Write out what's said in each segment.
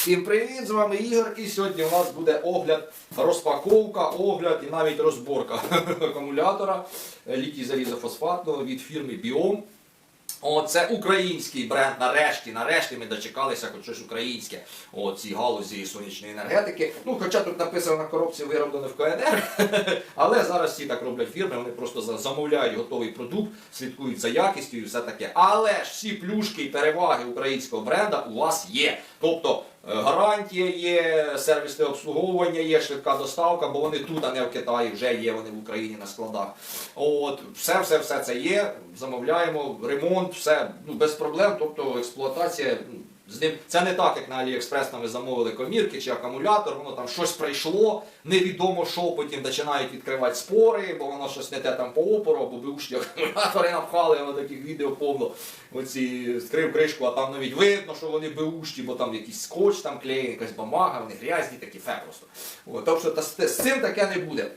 Всім привіт! З вами Ігор і сьогодні у нас буде огляд, розпаковка, огляд і навіть розборка акумулятора літій залізофосфатного від фірми Біом. О, це український бренд. Нарешті, нарешті ми дочекалися хоч щось українське у цій галузі сонячної енергетики. Ну, хоча тут написано на коробці вироблено в КНР, але зараз всі так роблять фірми, вони просто замовляють готовий продукт, слідкують за якістю і все таке. Але ж всі плюшки і переваги українського бренда у вас є. Тобто гарантія є, сервісне обслуговування є, швидка доставка, бо вони тут, а не в Китаї, вже є вони в Україні на складах. От, все, все, все це є. Замовляємо, ремонт, все ну, без проблем. Тобто експлуатація. Це не так, як на Аліекспрес там ви замовили комірки чи акумулятор, воно там щось прийшло, невідомо що, потім починають відкривати спори, бо воно щось не те там по опору, або бушні акумулятори напхали, воно таких відео повно. Оці скрив кришку, а там навіть видно, що вони беушні, бо там якийсь скотч там клеєний, якась бумага, вони грязні, такі фе просто. Тобто та, з цим таке не буде.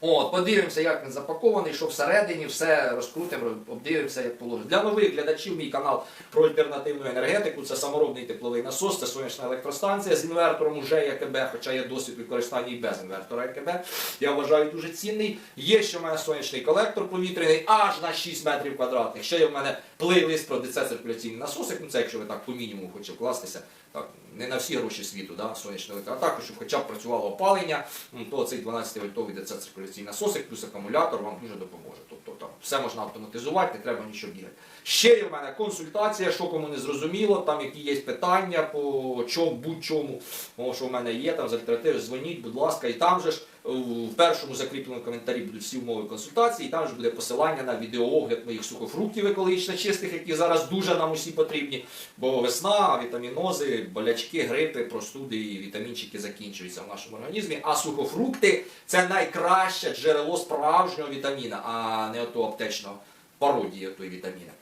От, подивимося, як він запакований, що всередині, все розкрутимо, обдивимося, як положено. Для нових глядачів мій канал про альтернативну енергетику. Це саморобний тепловий насос, це сонячна електростанція з інвертором уже ЕКБ, хоча є досвід використання і без інвертора ЕКБ. Я вважаю дуже цінний. Є ще в мене сонячний колектор повітряний аж на 6 метрів квадратних. Ще є в мене плейлист про дециркуляційний насосик. Ну це якщо ви так по мінімуму хочете вкластися. Так, не на всі гроші світу, да, сонячного електро, а також, щоб хоча б працювало опалення, то цей 12 вольтовий дециркуляційний насосик плюс акумулятор вам дуже допоможе. Тобто там все можна автоматизувати, не треба нічого бігати. Ще є в мене консультація, що кому не зрозуміло, там які є питання по чому, будь-чому, що в мене є, там з альтернативи, дзвоніть, будь ласка, і там же ж е, в першому закріпленому коментарі будуть всі умови консультації, і там же буде посилання на відеоогляд моїх сухофруктів екологічно чистих, які зараз дуже нам усі потрібні. Бо весна, вітамінози, болячки, грипи, простуди і вітамінчики закінчуються в нашому організмі. А сухофрукти це найкраще джерело справжнього вітаміна, а не ото аптечного пародії тої вітаміна.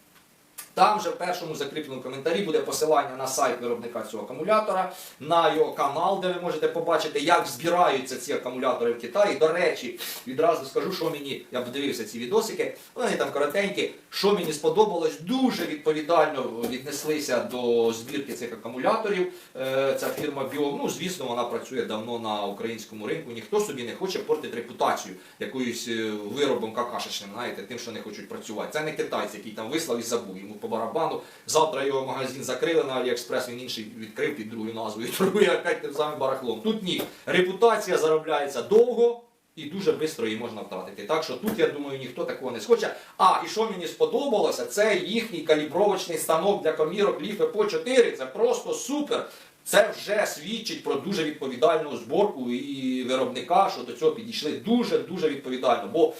Там же в першому закріпленому коментарі буде посилання на сайт виробника цього акумулятора, на його канал, де ви можете побачити, як збираються ці акумулятори в Китаї. До речі, відразу скажу, що мені, я подивився ці відосики, вони там коротенькі, що мені сподобалось, дуже відповідально віднеслися до збірки цих акумуляторів. Е, Ця фірма Біом, ну звісно, вона працює давно на українському ринку. Ніхто собі не хоче портити репутацію якоюсь е, виробом какашечним, знаєте, тим, що не хочуть працювати. Це не китайць, який там вислав і забув йому по барабану. Завтра його магазин закрили на Аліекспрес, він інший відкрив під другою назвою торгує опять тим самим барахлом. Тут ні. Репутація заробляється довго. І дуже швидко її можна втратити. Так що тут, я думаю, ніхто такого не схоче. А, і що мені сподобалося, це їхній калібровочний станок для комірок Ліф по 4 Це просто супер. Це вже свідчить про дуже відповідальну зборку і виробника, що до цього підійшли дуже-дуже відповідально. Бо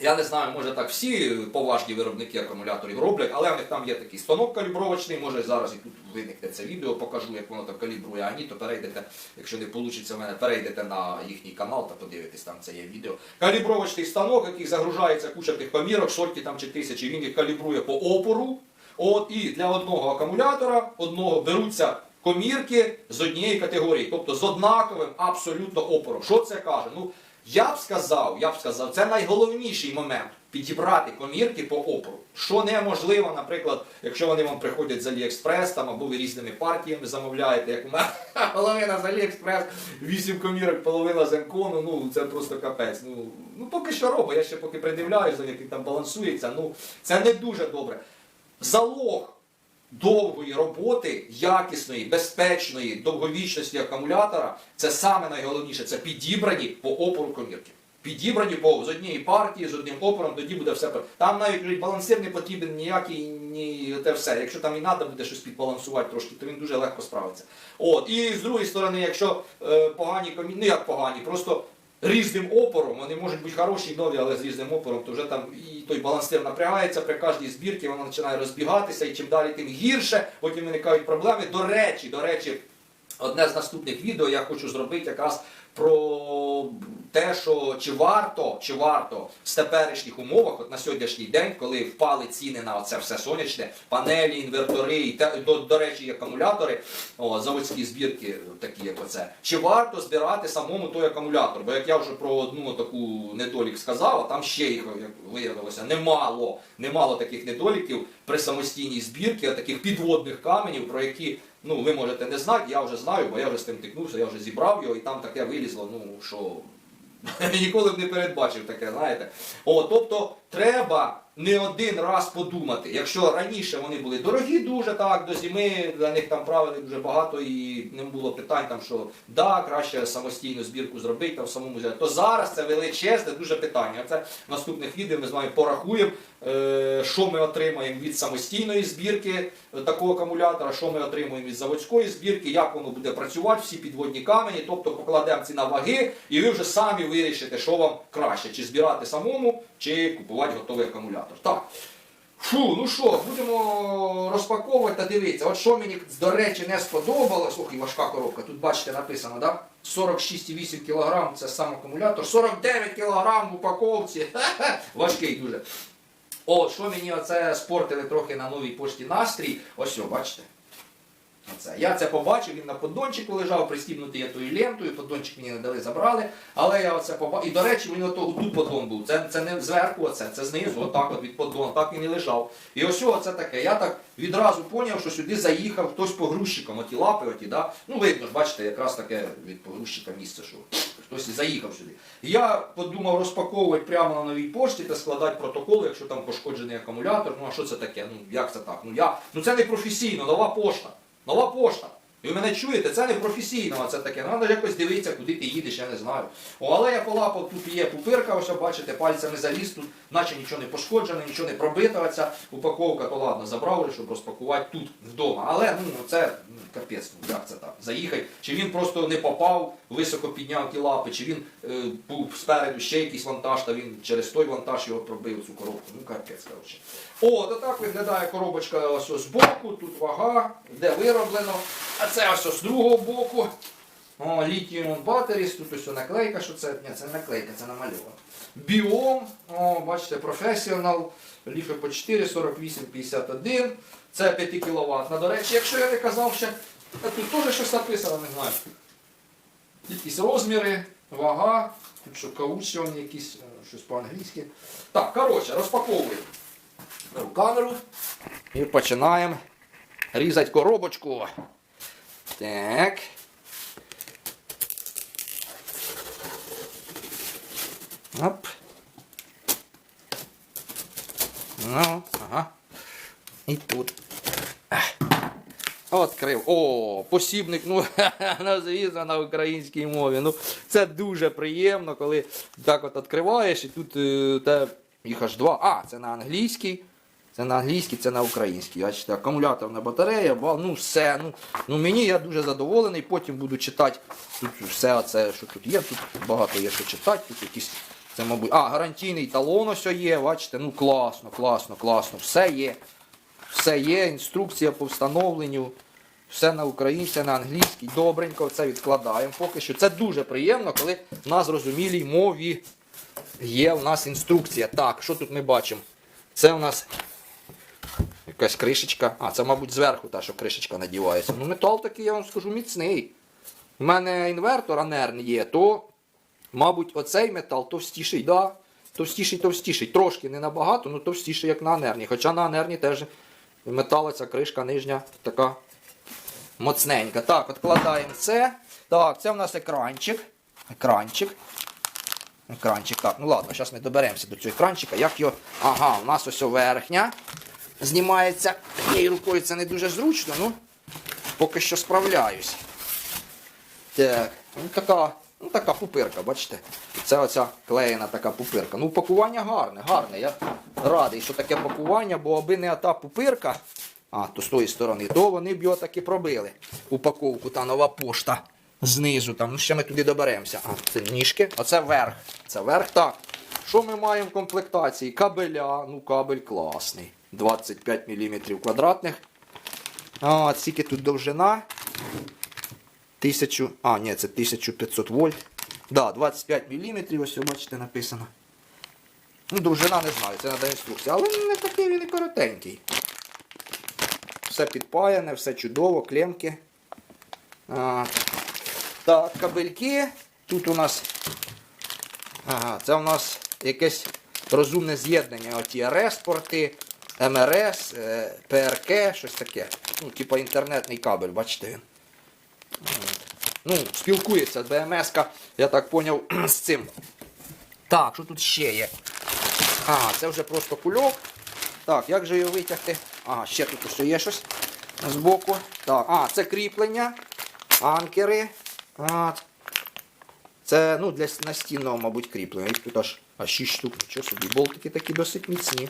я не знаю, може так всі поважні виробники акумуляторів роблять, але в них там є такий станок калібровочний, може зараз і тут виникне це відео, покажу, як воно там калібрує, а ні, то перейдете, якщо не вийде в мене, перейдете на їхній канал та подивитесь, там це є відео. Калібровочний станок, який загружається куча тих комірок, сотні там чи тисячі, він їх калібрує по опору. От, і для одного акумулятора одного беруться комірки з однієї категорії, тобто з однаковим абсолютно опором. Що це каже? Ну, я б сказав, я б сказав, це найголовніший момент підібрати комірки по опору. Що неможливо, наприклад, якщо вони вам приходять з Аліекспрес там, або ви різними партіями замовляєте, як у мене половина з Аліекспрес, 8 комірок, половина з Енкону, ну це просто капець. Ну, ну поки що робить, я ще поки придивляюся, як він там балансується, ну це не дуже добре. Залог довгої роботи, якісної, безпечної, довговічності акумулятора це саме найголовніше. Це підібрані по опору комірки. Підібрані по з однієї партії, з одним опором, тоді буде все. Там навіть балансир не потрібен ніякий, ні те все. Якщо там і треба буде щось підбалансувати трошки, то він дуже легко справиться. От. І з другої сторони, якщо е, погані комі... ну як погані, просто різним опором, вони можуть бути хороші і нові, але з різним опором, то вже там і той балансир напрягається при кожній збірці, вона починає розбігатися, і чим далі, тим гірше, потім виникають проблеми. До речі, до речі, одне з наступних відео я хочу зробити якраз про те, що чи варто, чи варто в теперішніх умовах, от на сьогоднішній день, коли впали ціни на це все сонячне, панелі, інвертори, і те, до, до речі, і акумулятори, о, заводські збірки, такі як оце, чи варто збирати самому той акумулятор? Бо як я вже про одну таку недолік сказав, а там ще їх як виявилося немало, немало таких недоліків при самостійній збірці, таких підводних каменів, про які Ну, ви можете не знати, я вже знаю, бо я вже з тим тикнувся, я вже зібрав його, і там таке вилізло, ну що ніколи б не передбачив таке, знаєте. О, тобто треба не один раз подумати. Якщо раніше вони були дорогі дуже, так, до зими для них там правили дуже багато і не було питань, там, що да, краще самостійну збірку зробити, там самому взяти, то зараз це величезне дуже питання. Це в наступних відео ми з вами порахуємо, е, що ми отримаємо від самостійної збірки такого акумулятора, що ми отримуємо від заводської збірки, як воно буде працювати, всі підводні камені, тобто покладемо ці на ваги, і ви вже самі вирішите, що вам краще, чи збирати самому, чи купувати готовий акумулятор. Так. Фу, ну що, будемо розпаковувати та дивитися. От що мені, до речі, не сподобалось. Ох, і важка коробка. Тут бачите, написано, да? 46,8 кг це сам акумулятор, 49 кг в упаковці. Важкий дуже. О, що мені оце спортили трохи на новій пошті настрій. Ось, о, бачите. Оце. Я це побачив, він на поддончику лежав, пристібнутий я тою лентою, поддончик мені не дали, забрали. Але я оце побачив. І до речі, мені ото тут поддон був. Це, це не зверху, оце, це знизу, отак от від поддону, так він і лежав. І ось оце таке. Я так відразу зрозумів, що сюди заїхав хтось погрузчиком, оті лапи, оті, да? Ну видно ж, бачите, якраз таке від погрузчика місце, що хтось заїхав сюди. Я подумав розпаковувати прямо на новій пошті та складати протокол, якщо там пошкоджений акумулятор. Ну а що це таке? Ну як це так? Ну я ну це не професійно, нова пошта. Нова пошта. І ви мене чуєте, це не професійно, а це таке. Треба якось дивитися, куди ти їдеш, я не знаю. О, але я полапав, тут є пупирка, ось бачите, пальцями заліз, тут наче нічого не пошкоджено, нічого не пробито. Ця упаковка, то ладно, забрав, щоб розпакувати тут вдома. Але ну, це капець, ну як це так? Заїхай. Чи він просто не попав, високо підняв ті лапи, чи він е, був спереду ще якийсь вантаж, та він через той вантаж його пробив цю коробку. Ну капець, коротше. О, то так виглядає коробочка ось з боку, тут вага, де вироблено. А це ось з другого боку. О, Lithium Batteries, тут ось наклейка, що це? Ні, це наклейка, це намальовано. Біом, о, бачите, Professional, ліфи по 4, 48, 51. Це 5 кВт. До речі, якщо я не казав а тут теж щось написано, не знаю. Якісь розміри, вага, тут що каучіон якісь, е, щось по-англійськи. Так, коротше, розпаковуємо камеру і починаємо різати коробочку. Так. Оп. Ну, ага. І тут. Открив. О, посібник, ну, ну, звісно, на українській мові. Ну, це дуже приємно, коли так от відкриваєш, і тут е, те, їх аж два. А, це на англійській. Це на англійській, це на українській. Бачите, акумуляторна батарея, ну все. Ну, ну мені я дуже задоволений. Потім буду читати тут все це, що тут є. Тут багато є що читати. Тут якісь, це, мабуть, а, гарантійний талон ось є. Бачите, ну класно, класно, класно. Все є. Все є, інструкція по встановленню. Все на українській, на англійській. Добренько це відкладаємо поки що. Це дуже приємно, коли на зрозумілій мові є у нас інструкція. Так, що тут ми бачимо? Це у нас якась кришечка. А, це, мабуть, зверху та, що кришечка надівається. Ну, метал такий, я вам скажу, міцний. У мене інвертор анерн є, то, мабуть, оцей метал товстіший, да. Товстіший, товстіший. Трошки не набагато, але товстіший, як на анерні. Хоча на анерні теж метал, ця кришка нижня така моцненька. Так, відкладаємо це. Так, це в нас екранчик. Екранчик. Екранчик. Так, ну ладно, зараз ми доберемося до цього екранчика. Як його. Ага, у нас ось верхня. Знімається. Однією рукою це не дуже зручно, ну поки що справляюсь. Так, ну така, ну така пупирка, бачите? Це оця клеєна така пупирка. Ну, пакування гарне, гарне. Я радий, що таке пакування, бо аби не та пупирка, а, то з тої сторони, то вони б його таки пробили. Упаковку, та нова пошта. Знизу там, ну ще ми туди доберемося. А, це ніжки, а це верх. Це верх, так. Що ми маємо в комплектації? Кабеля, ну кабель класний. 25 мм квадратних. А, скільки тут довжина? 1000, а, ні, це 1500 вольт. Да, 25 мм, ось бачите, написано. Ну, довжина не знаю, це треба інструкція. Але не такий він і коротенький. Все підпаяне, все чудово, клемки. А, так, кабельки. Тут у нас. Ага, це у нас якесь розумне з'єднання. Оті РС-порти, МРС, е, ПРК, щось таке. ну, типа інтернетний кабель, бачите він. Ну, спілкується БМС-ка, я так поняв, з цим. Так, що тут ще є? А, це вже просто кульок. Так, як же його витягти? Ага, ще тут ось є щось збоку. Так, а, це кріплення, анкери. А, це ну, для настінного, мабуть, кріплення. Тут аж, аж 6 штук. Нічого собі. Болтики такі досить міцні.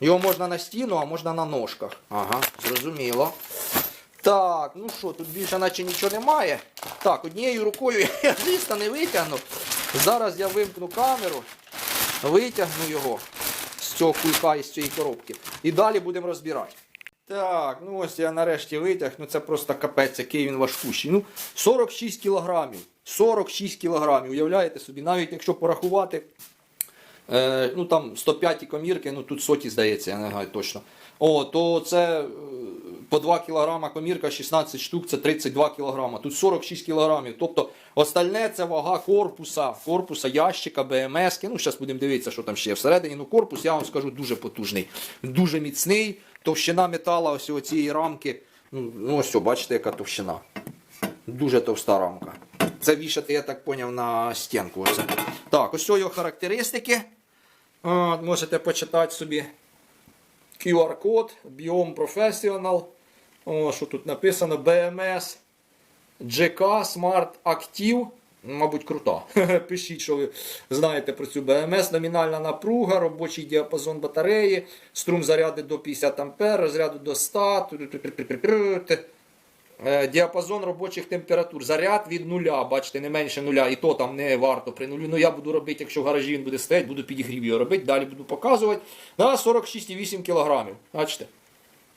Його можна на стіну, а можна на ножках. Ага, зрозуміло. Так, ну що, тут більше наче нічого немає. Так, однією рукою я звісно не витягну. Зараз я вимкну камеру, витягну його з цього кулька і з цієї коробки. І далі будемо розбирати. Так, ну ось я нарешті витяг, ну це просто капець, який він важкущий. Ну, 46 кілограмів. 46 кілограмів. Уявляєте собі, навіть якщо порахувати, е, ну там 105 комірки, ну тут соті здається, я не знаю точно. О, то це е, по 2 кілограма комірка, 16 штук, це 32 кілограма. Тут 46 кілограмів. Тобто остальне це вага корпуса, корпуса, ящика, БМС. Ну, зараз будемо дивитися, що там ще є всередині. Ну, корпус, я вам скажу, дуже потужний, дуже міцний. Товщина метала ось цієї рамки. Ну, ну ось, бачите, яка товщина. Дуже товста рамка. Це вішати, я так поняв, на стінку. Оце. Так, ось його характеристики. От, можете почитати собі. QR-код, Biome Professional. О, що тут написано? BMS GK Smart Active. Мабуть, крута. Пишіть, що ви знаєте про цю BMS. Номінальна напруга, робочий діапазон батареї, струм заряду до 50 А, розряду до 100. Е, Діапазон робочих температур. Заряд від нуля, бачите, не менше нуля, і то там не варто при нулі. Ну я буду робити, якщо в гаражі він буде стояти, буду підігрів його робити, далі буду показувати. На 46,8 кг. Бачите?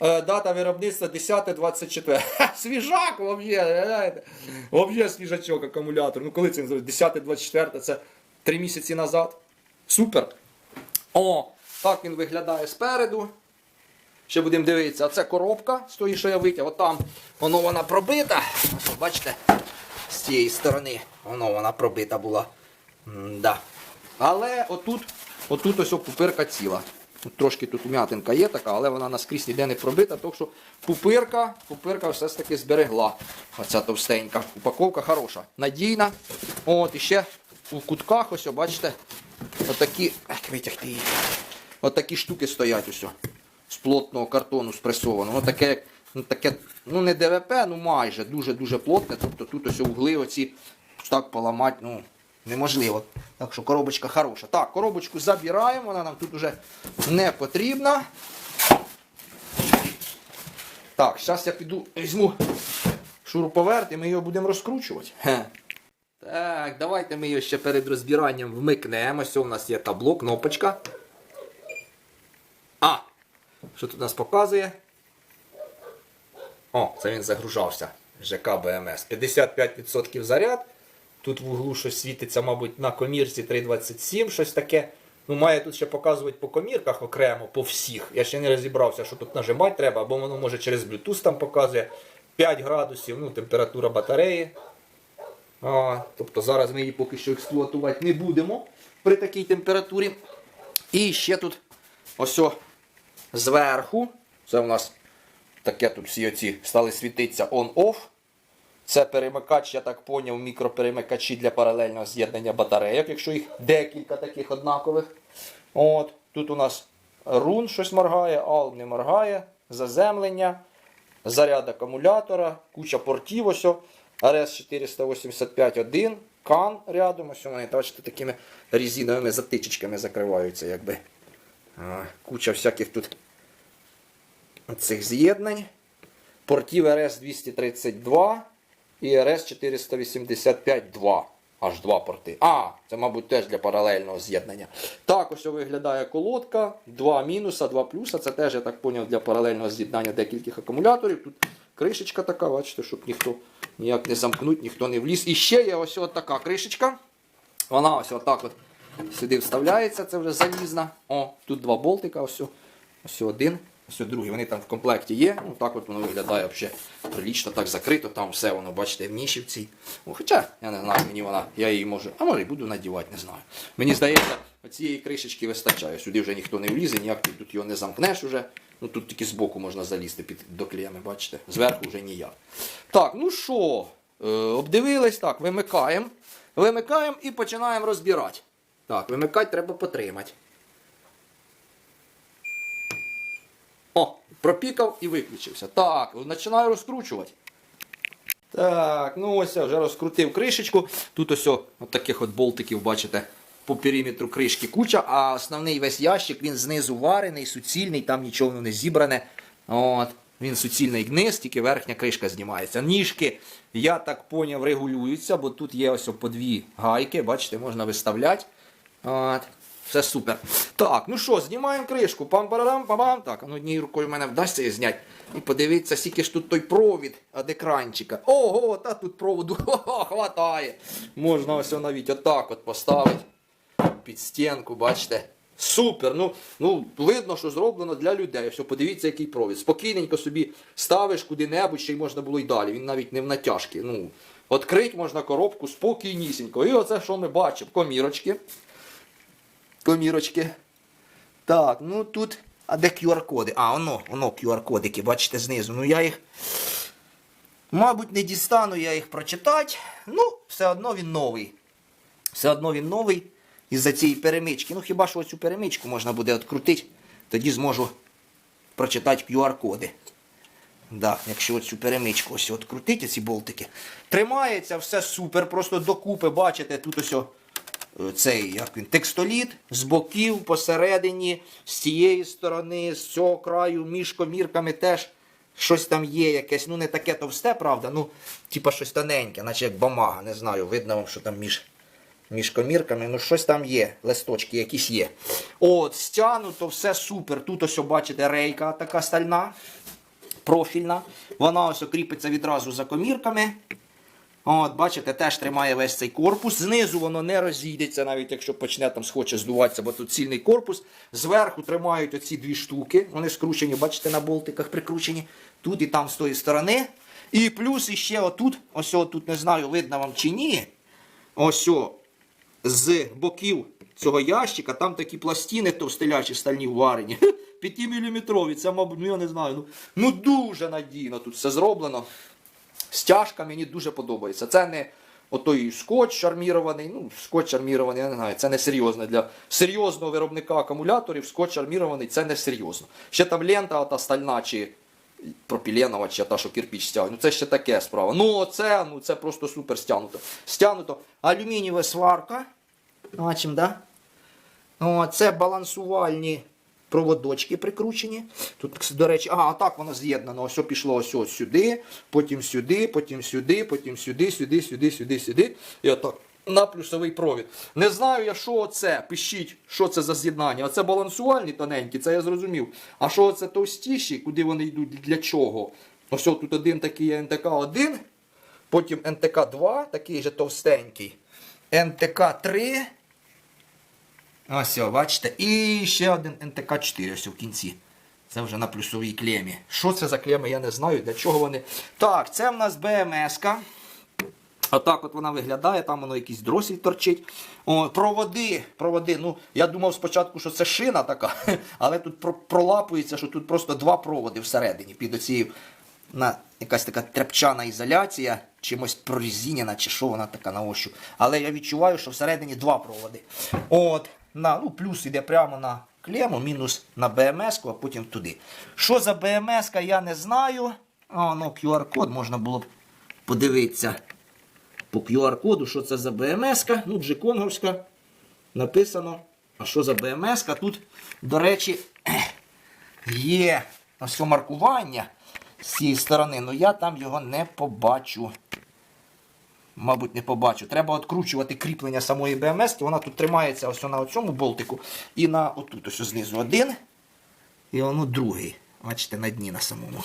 Е, Дата виробництва 10-24. Свіжак. Взагалі свіжачок акумулятор. Ну коли це 10-24, це 3 місяці назад. Супер. О, так він виглядає спереду. Ще будемо дивитися, а це коробка з тої, що я витяг. Отам воно вона пробита. Бачите, з цієї сторони воно вона пробита була. М-да. Але отут, отут ось о пупирка ціла. Тут трошки тут м'ятинка є така, але вона наскрізь ніде не пробита. Так що пупирка, пупирка все ж таки зберегла. Оця товстенька. Упаковка хороша, надійна. От, і ще у кутках, ось, бачите, отакі. Витягти її. Отакі штуки стоять ось. з плотного картону спресованого. Таке, ну, таке, ну не ДВП, ну майже дуже-дуже плотне. Тобто тут ось угли оці так поламати ну, неможливо. Так що коробочка хороша. Так, коробочку забираємо, вона нам тут вже не потрібна. Так, зараз я піду візьму шуруповерт і ми його будемо розкручувати. Хе. Так, давайте ми його ще перед розбиранням вмикнемо. Ось у нас є табло, кнопочка. А, що тут нас показує? О, це він загружався. ЖК БМС. 55% заряд. Тут в углу щось світиться, мабуть, на комірці 327, щось таке. Ну, має тут ще показувати по комірках окремо, по всіх. Я ще не розібрався, що тут нажимати треба, або воно може через Bluetooth там показує. 5 градусів, ну, температура батареї. А, тобто зараз ми її поки що експлуатувати не будемо при такій температурі. І ще тут ось зверху. Це у нас таке тут всі оці стали світитися on-off. Це перемикач, я так поняв, мікроперемикачі для паралельного з'єднання батарейок, якщо їх декілька таких однакових. От, Тут у нас рун щось моргає, ал не моргає, заземлення, заряд акумулятора, куча портів. ось о, RS 485.1, кан рядом. Ось вони, бачите, такими резиновими затичечками закриваються. якби. Куча всяких тут цих з'єднань. Портів RS-232 і RS-485-2. Аж два порти. А, це, мабуть, теж для паралельного з'єднання. Так ось виглядає колодка. Два мінуса, два плюса. Це теж, я так поняв, для паралельного з'єднання декількох акумуляторів. Тут кришечка така, бачите, щоб ніхто ніяк не замкнуть, ніхто не вліз. І ще є ось така кришечка. Вона ось отак от сюди вставляється, це вже залізна. О, тут два болтика, ось, ось один Ось другий, вони там в комплекті є. Ну так от воно виглядає взагалі прилічно, так закрито, там все воно, бачите, в ніші в цій. Ну, хоча, я не знаю, мені вона, я її можу, а може і буду надівати, не знаю. Мені здається, цієї кришечки вистачає. Сюди вже ніхто не влізе, ніяк тут його не замкнеш уже. Ну тут тільки збоку можна залізти під до клеми, бачите? Зверху вже ніяк. Так, ну що, е, обдивились, так, вимикаємо. Вимикаємо і починаємо розбирати. Так, вимикати треба потримати. О, пропікав і виключився. Так, починаю розкручувати. Так, ну ось я вже розкрутив кришечку. Тут ось от таких от болтиків, бачите, по периметру кришки куча, а основний весь ящик він знизу варений, суцільний, там нічого не зібране. От. Він суцільний гниз, тільки верхня кришка знімається. Ніжки, я так поняв, регулюються, бо тут є ось по дві гайки, бачите, можна виставляти. От. Все супер. Так, ну що, знімаємо кришку. пам парарам пам Так, ну однією рукою в мене вдасться її зняти. І подивіться, скільки ж тут той провід від екранчика. Ого, та тут проводу хо-хо, хватає. Можна ось навіть отак от поставити під стінку, бачите. Супер! Ну, ну видно, що зроблено для людей. Ось подивіться, який провід. Спокійненько собі ставиш куди-небудь, ще й можна було й далі. Він навіть не в натяжки. Ну, Открить можна коробку спокійнісінько. І оце, що ми бачимо, комірочки. Комірочки. Так, ну тут. А де QR-коди? А, воно, воно QR-кодики, бачите, знизу. Ну я їх. Мабуть, не дістану я їх прочитати. Ну, все одно він новий. Все одно він новий із-за цієї перемички. Ну, хіба що оцю перемичку можна буде відкрутити, тоді зможу прочитати QR-коди. Да, якщо оцю перемичку ось відкрутити, ці болтики. Тримається все супер, просто докупи, бачите, тут ось цей як він, текстоліт з боків, посередині, з цієї сторони, з цього краю, між комірками теж щось там є, якесь, ну не таке товсте, правда, ну, типа щось тоненьке, наче як бамага, не знаю, видно вам, що там між. Між комірками, ну щось там є, листочки якісь є. От, стягнуто, все супер. Тут ось, бачите, рейка така стальна, профільна. Вона ось кріпиться відразу за комірками. От, бачите, теж тримає весь цей корпус. Знизу воно не розійдеться, навіть якщо почне там схоче здуватися, бо тут цільний корпус. Зверху тримають оці дві штуки. Вони скручені, бачите, на болтиках прикручені. Тут і там з тої сторони. І плюс іще отут, ось тут не знаю, видно вам чи ні. Ось о, з боків цього ящика, там такі пластини товстелячі стальні варені. 5-мм, це, мабуть, ну я не знаю. Ну, ну дуже надійно тут все зроблено. Стяжка мені дуже подобається. Це не отой скотч армірований, ну, скотч армірований, я не знаю, це не серйозно. Для серйозного виробника акумуляторів скотч армірований це не серйозно. Ще там лента та стальна чи пропіленова, чи та, що кирпіч стягнув. Ну це ще таке справа. Ну це, ну, це просто супер стягнуто. Стягнуто. Алюмінієва сварка. Бачимо, да? О, це балансувальні проводочки прикручені. Тут, до речі, ага, так воно з'єднано. Ось пішло ось, ось сюди, потім сюди, потім сюди, потім сюди, сюди, сюди, сюди, сюди. І отак. На плюсовий провід. Не знаю я, що це. Пишіть, що це за з'єднання. Оце балансувальні тоненькі, це я зрозумів. А що це товстіші, куди вони йдуть, для чого? Ось тут один такий є НТК-1, потім НТК-2, такий же товстенький. НТК-3. Ось, о, бачите. І ще один НТК-4 ось в кінці. Це вже на плюсовій клемі. Що це за клеми, я не знаю, для чого вони. Так, це в нас БМС-ка. Отак от вона виглядає, там воно якийсь дросіль торчить. О, проводи, проводи. Ну, я думав спочатку, що це шина така, але тут про- пролапується, що тут просто два проводи всередині під оцією на якась така тряпчана ізоляція, чимось прорізінена, чи що вона така на ощуп. Але я відчуваю, що всередині два проводи. От, на, ну, плюс йде прямо на клему, мінус на БМС, а потім туди. Що за БМС, я не знаю. А, ну, QR-код можна було б подивитися по QR-коду, що це за БМС-ка. Ну, Джеконговська. Написано. А що за БМС-ка? Тут, до речі, є ось маркування з цієї сторони, але я там його не побачу. Мабуть, не побачу. Треба відкручувати кріплення самої БМС. Вона тут тримається ось на цьому болтику. І на отут ось знизу один. І воно другий. Бачите, на дні на самому.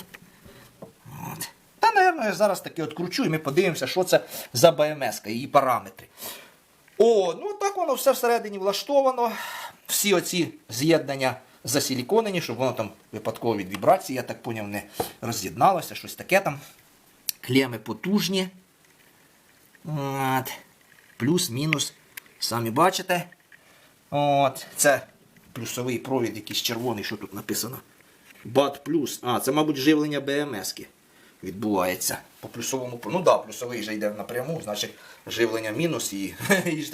От. Та, напевно, я зараз таки відкручу і ми подивимося, що це за БМС, її параметри. О, ну так воно все всередині влаштовано. Всі оці з'єднання засиліконені, щоб воно там випадково від вібрації, я так поняв, не роз'єдналося, щось таке там. Клеми потужні. От. Плюс-мінус. Самі бачите. От. Це плюсовий провід, якийсь червоний, що тут написано. Бат плюс. А, це, мабуть, живлення БМС-ки відбувається. По плюсовому. Ну так, да, плюсовий вже йде напряму, значить живлення мінус і,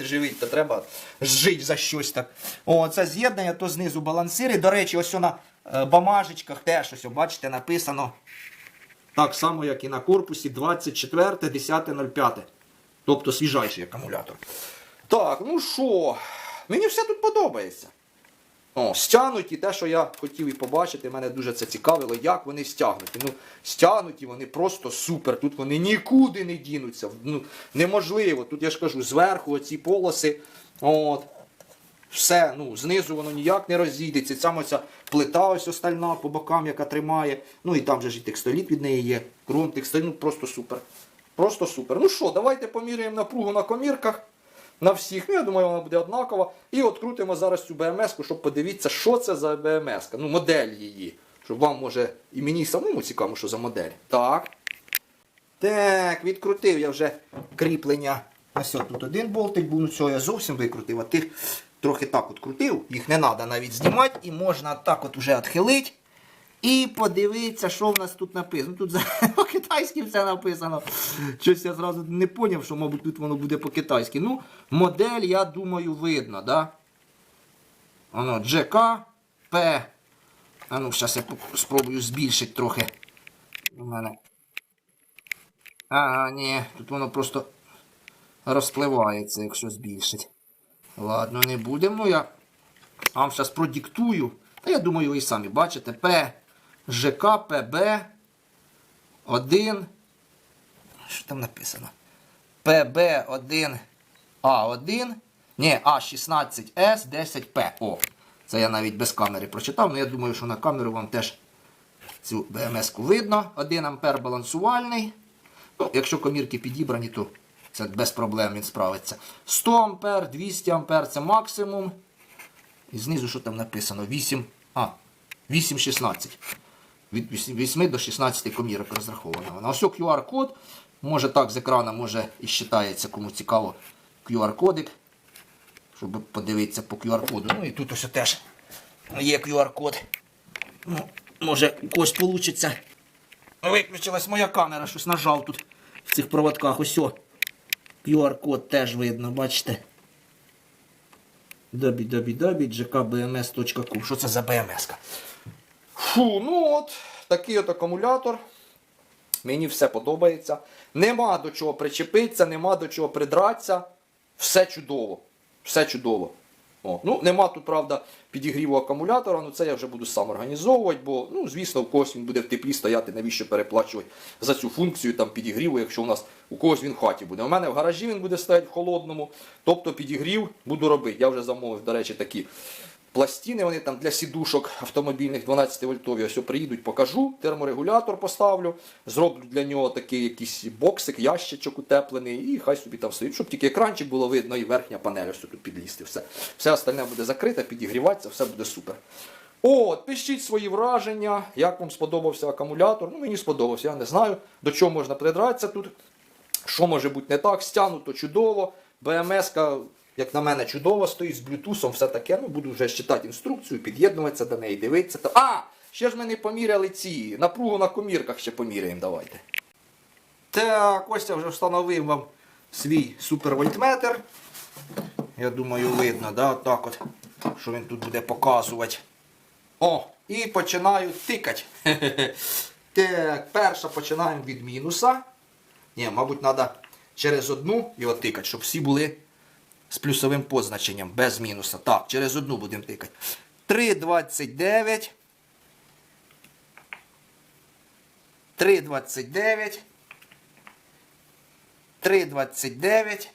живить, то треба жити за щось так. О, це з'єднання, то знизу балансири. До речі, ось на е, бамажечках теж ось, бачите, написано. Так само, як і на корпусі 24 10.05. Тобто свіжайший акумулятор. Так, ну що, мені все тут подобається. О, стягнуті, те, що я хотів і побачити, мене дуже це цікавило, як вони стягнуті. Ну, стягнуті вони просто супер. Тут вони нікуди не дінуться. Ну, неможливо. Тут я ж кажу, зверху оці полоси. От. Все, ну, знизу воно ніяк не розійдеться. Саме ця плита ось остальна по бокам, яка тримає. Ну і там же ж і текстоліт від неї є. Кром, текстоліт, ну просто супер. Просто супер. Ну що, давайте поміряємо напругу на комірках. На всіх, ну я думаю, вона буде однакова. І от зараз цю БМС-ку, щоб подивитися, що це за БМС, ну модель її. Щоб вам може і мені самому цікаво, що за модель. Так. Так, відкрутив я вже кріплення. Ось тут один болтик був, ну цього я зовсім викрутив, а тих трохи так от крутив, їх не треба навіть знімати, і можна так от вже відхилити. І подивитися, що в нас тут написано. Тут по-китайськи все написано. Щось я зразу не зрозумів, що, мабуть, тут воно буде по-китайськи. Ну, модель, я думаю, видно, да? Воно GK P. А ну, зараз я спробую збільшити трохи. У мене. А, ні, тут воно просто розпливається, якщо збільшить. Ладно, не будемо. Я вам зараз продиктую. Та я думаю, ви самі бачите. П, ЖК, ПБ 1. Що там написано? ПБ 1 А1. Ні, А16С 10П. О, це я навіть без камери прочитав, але я думаю, що на камеру вам теж цю БМС-ку видно. 1 ампер балансувальний. Ну, якщо комірки підібрані, то це без проблем він справиться. 100 ампер, 200 ампер це максимум. І знизу що там написано? 8. А, 8-16. Від 8 до 16 комірок розрахована вона. Ось QR-код. Може так з екрана, може і считається, кому цікаво, QR-кодик. Щоб подивитися по QR-коду. Ну і тут ось теж є QR-код. Ну, може у когось вийде. Виключилась моя камера, щось нажав тут в цих проводках. Ось. QR-код теж видно, бачите? www.gkbms.com. Що це за BMS? -ка? Фу, ну от, такий от акумулятор. Мені все подобається. Нема до чого причепитися, нема до чого придратися. Все чудово. Все чудово. О, ну, нема тут, правда, підігріву акумулятора, ну це я вже буду сам організовувати, бо, ну, звісно, у когось він буде в теплі стояти, навіщо переплачувати за цю функцію там, підігріву, якщо у нас у когось він в хаті буде. У мене в гаражі він буде стояти в холодному, тобто підігрів буду робити. Я вже замовив, до речі, такі пластини, вони там для сідушок автомобільних 12 вольтові. Ось приїдуть, покажу, терморегулятор поставлю, зроблю для нього такий якийсь боксик, ящичок утеплений, і хай собі там стоїть, щоб тільки екранчик було видно і верхня панель ось тут підлізти. Все. Все остальне буде закрите, підігріватися, все буде супер. От, пишіть свої враження, як вам сподобався акумулятор. Ну, мені сподобався, я не знаю, до чого можна придратися тут. Що може бути не так, стягнуто чудово. БМС, як на мене, чудово стоїть з блютусом, все таке. Ну, буду вже читати інструкцію, під'єднуватися до неї, дивитися. Та- А! Ще ж ми не поміряли ці. Напругу на комірках ще поміряємо, давайте. Так, ось я вже встановив вам свій супервольтметр. Я думаю, видно, да? так от, що він тут буде показувати. О, і починаю тикати. Так, перша починаємо від мінуса. Ні, мабуть, треба через одну його тикати, щоб всі були з плюсовим позначенням, без мінуса. Так, через одну будемо тикати. 3,29. 3,29. 3,29.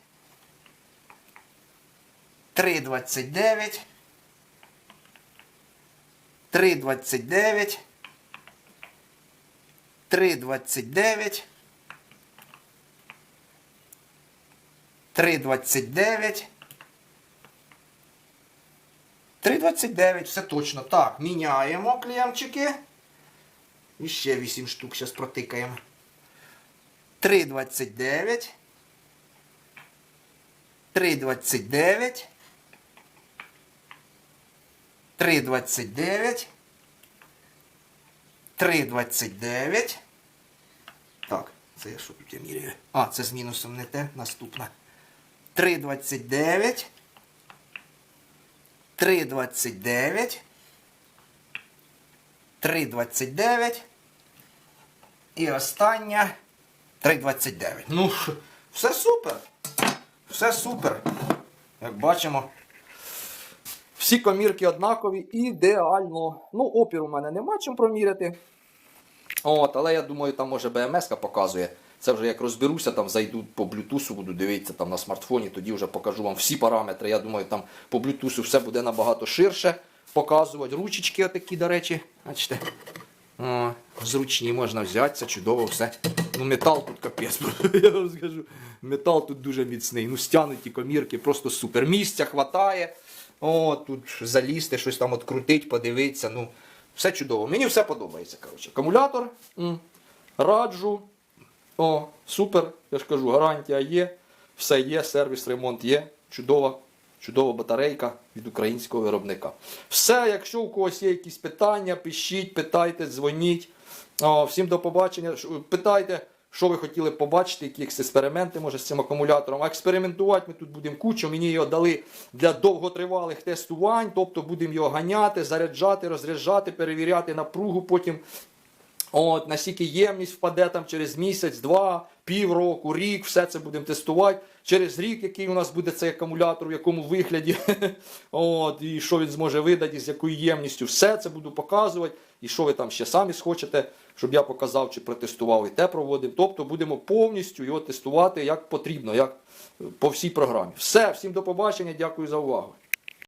3,29. 3,29. 3,29. 3,29. 3,29, все точно. Так, міняємо клемчики. І ще 8 штук зараз протикаємо. 3,29. 3,29. 3,29. 3,29. Так, це я що тут я міряю? А, це з мінусом не те. Наступна. 3,29. 3,29. 3,29. І остання 3,29. Ну, все супер. Все супер. Як бачимо. Всі комірки однакові, ідеально. Ну, опір у мене нема чим проміряти. От, але я думаю, там може БМС показує. Це вже як розберуся, там зайду по Bluetooth, буду дивитися там на смартфоні, тоді вже покажу вам всі параметри. Я думаю, там по Bluetooth все буде набагато ширше показувати. Ручечки отакі, до речі, бачите. О, зручні можна взяти, це чудово все. Ну, метал тут капець, я вам скажу. Метал тут дуже міцний. Ну, стянуті комірки, просто супер. Місця хватає. О, тут залізти, щось там открутить, подивитися. Ну, все чудово. Мені все подобається. коротше. Акумулятор. Раджу. О, супер. Я ж кажу, гарантія є. Все є, сервіс, ремонт є. Чудова, чудова батарейка від українського виробника. Все, якщо у когось є якісь питання, пишіть, питайте, дзвоніть. О, всім до побачення. Питайте, що ви хотіли побачити, якісь експерименти може з цим акумулятором. А експериментувати ми тут будемо кучу. Мені його дали для довготривалих тестувань, тобто будемо його ганяти, заряджати, розряджати, перевіряти напругу, потім От, наскільки ємність впаде там через місяць, два, півроку, рік, все це будемо тестувати. Через рік, який у нас буде цей акумулятор, в якому вигляді, от, і що він зможе видати, з якою ємністю, все це буду показувати. І що ви там ще самі схочете, щоб я показав чи протестував, і те проводимо. Тобто будемо повністю його тестувати як потрібно, як по всій програмі. Все, всім до побачення, дякую за увагу.